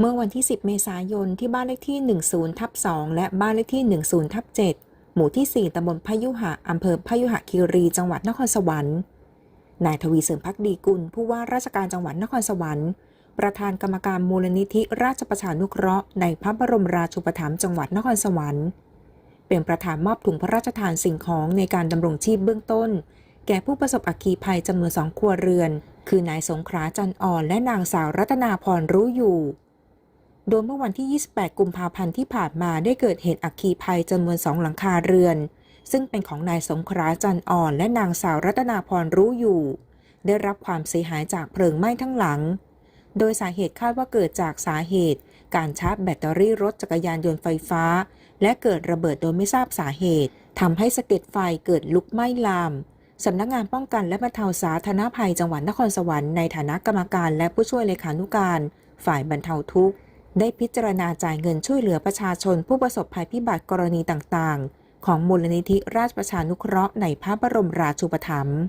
เมื่อวันที่ 10 เมษายนที่บ้านเลขที่ 10ทับ2และบ้านเลขที่ 10ทับ7หมู่ที่ 4ตำบลพยุหะอำเภอพยุหะคีรี จังหวัดนครสวรรค์ นายทวีเสริมพักดีกุล ผู้ว่าราชการจังหวัดนครสวรรค์ ประธานกรรมการมูลนิธิราชประชานุเคราะห์ในพระบรมราชูปถัมภ์จังหวัดนครสวรรค์ เป็นประธานมอบถุงพระราชทานสิ่งของในการดำรงชีพเบื้องต้น แก่ผู้ประสบอัคคีภัยจำนวนสองครัวเรือน คือนายสงขลาจันอ่อนและนางสาวรัตนาพรรู้อยู่ โดยเมื่อวันที่ 28 กุมภาพันธ์ที่ผ่านมาได้เกิดเหตุอัคคีภัยจำนวนสองหลังคาเรือน ซึ่งเป็นของนายสงขลาจันอ่อน และนางสาวรัตนาพรรู้อยู่ ได้รับความเสียหายจากเพลิงไหม้ทั้งหลัง โดยสาเหตุคาดว่าเกิดจากสาเหตุ การชาร์จแบตเตอรี่รถจักรยานยนต์ไฟฟ้า และเกิดระเบิดโดยไม่ทราบสาเหตุทำให้สะเก็ดไฟเกิดลุกไหม้ลามสำนักงานป้องกันและบรรเทาสาธารณภัยจังหวัดนครสวรรค์ในฐานะกรรมการและผู้ช่วยเลขานุการ ฝ่ายบรรเทาทุกข์ ได้พิจารณาจ่ายเงินช่วยเหลือประชาชนผู้ประสบภัยพิบัติกรณีต่างๆ ของมูลนิธิราชประชานุเคราะห์ในพระบรมราชูปถัมภ์